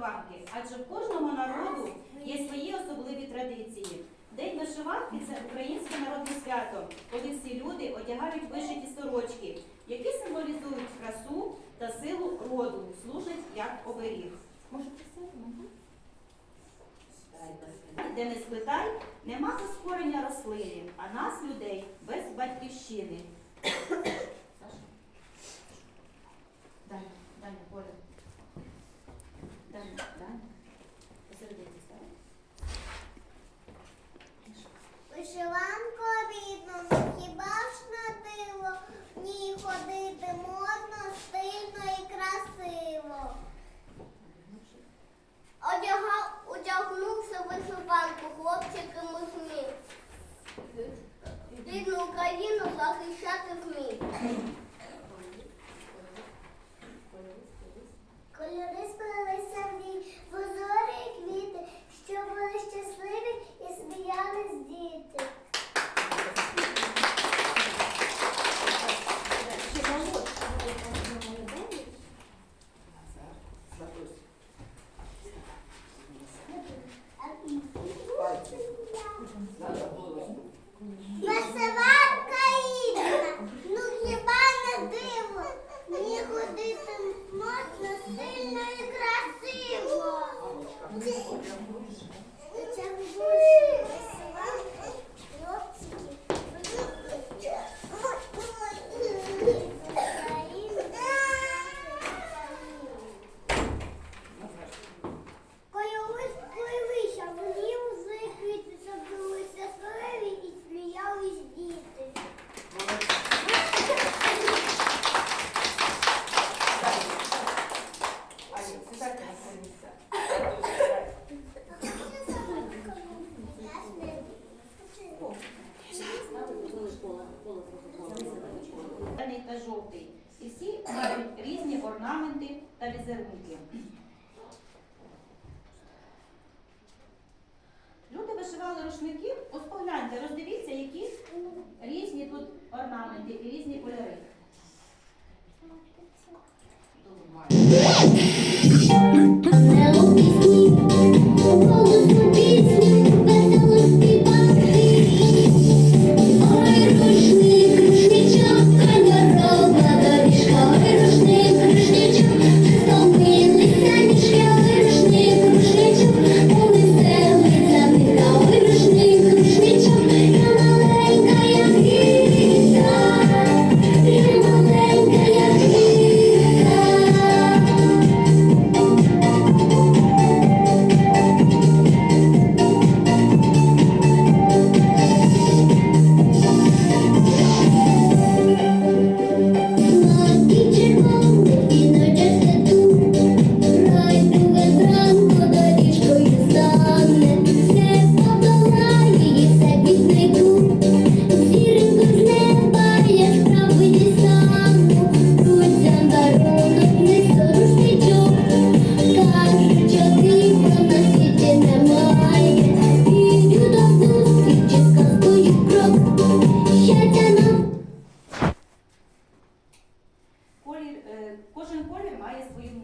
вишиванки, адже в кожного народу є свої особливі традиції. День вишиванки це українське народне свято, коли всі люди одягають вишиті сорочки, які символізують красу та силу роду, служать як оберіг. Може, де не сплетай, нема заскорення рослини, а нас, людей, без батьківщини. Далі, далі, поряд. Далі, далі.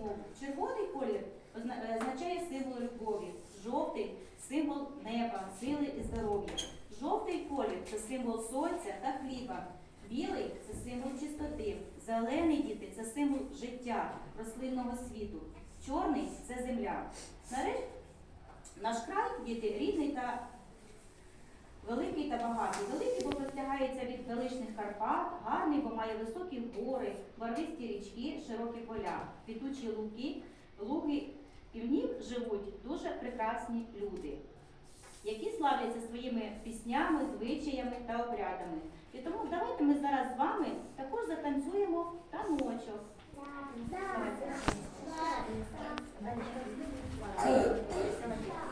Має. Червоний колір е, означає символ любові, жовтий символ неба, сили і здоров'я. Жовтий колір це символ сонця та хліба. Білий це символ чистоти. Зелений діти це символ життя, рослинного світу. Чорний це земля. Нарешті наш край діти рідний та Великий та багатий. Великий, бо простягається від величних Карпат, гарний, бо має високі гори, барвисті річки, широкі поля, квітучі луки, луги, і в них живуть дуже прекрасні люди, які славляться своїми піснями, звичаями та обрядами. І тому давайте ми зараз з вами також затанцюємо таночок. Thank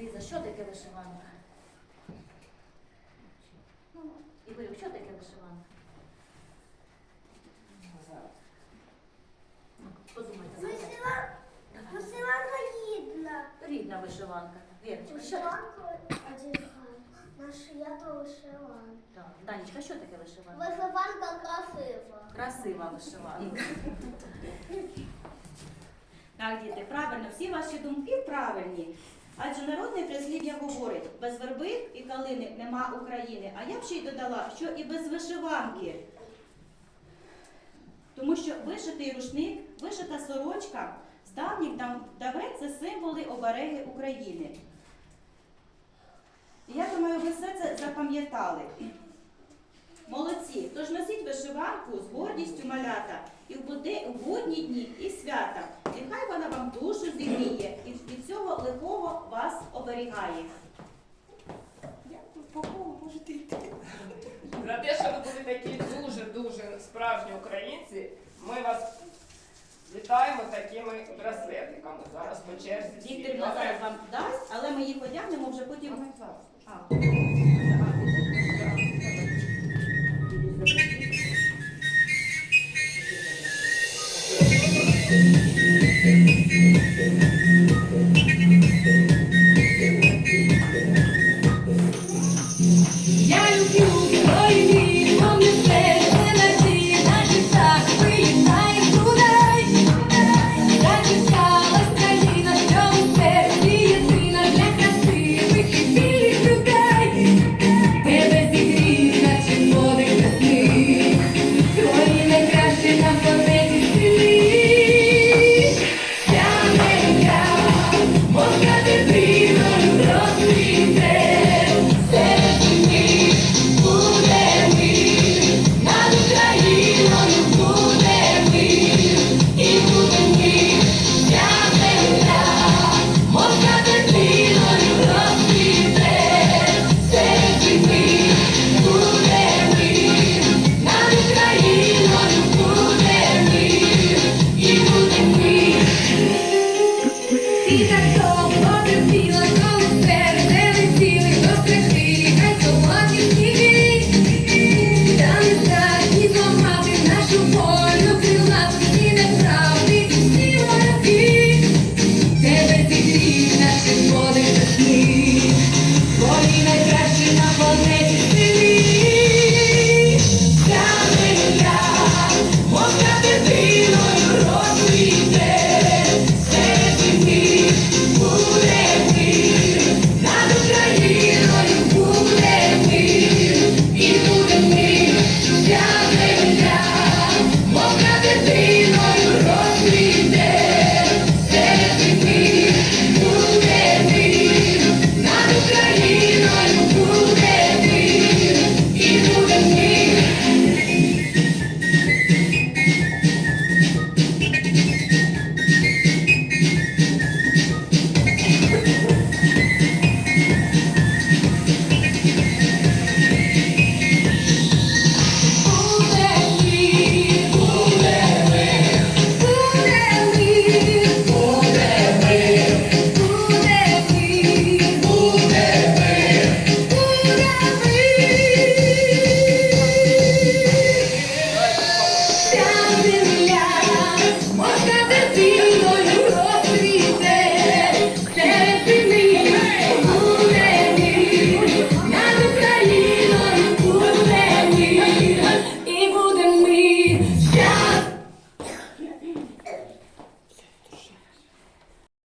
Ліза, що таке вишиванка? Ну, Ігорю, що таке вишиванка? Подумайте, згадайте. Вишиванка, рідна. Рідна вишиванка. Вірочка, що таке? Вишиванка одягають на свято вишиванки. Так. Данечка, що таке вишиванка? Вишиванка красива. Красива вишиванка. Так, діти, правильно, всі ваші думки правильні. Адже народне прислів'я говорить, без верби і калини нема України. А я б ще й додала, що і без вишиванки. Тому що вишитий рушник, вишита сорочка з давніх дав- це символи обереги України. І я думаю, ви все це запам'ятали. Молодці, тож носіть вишиванку з гордістю малята і в будні дні і свята. Нехай вона вам душу зігріє і від цього лихого вас оберігає. Дякую, по кому можете йти. За те, що ви були такі дуже-дуже справжні українці, ми вас вітаємо такими браслетиками. Зараз по черзі. Віктор зараз вам дасть, але ми їх одягнемо вже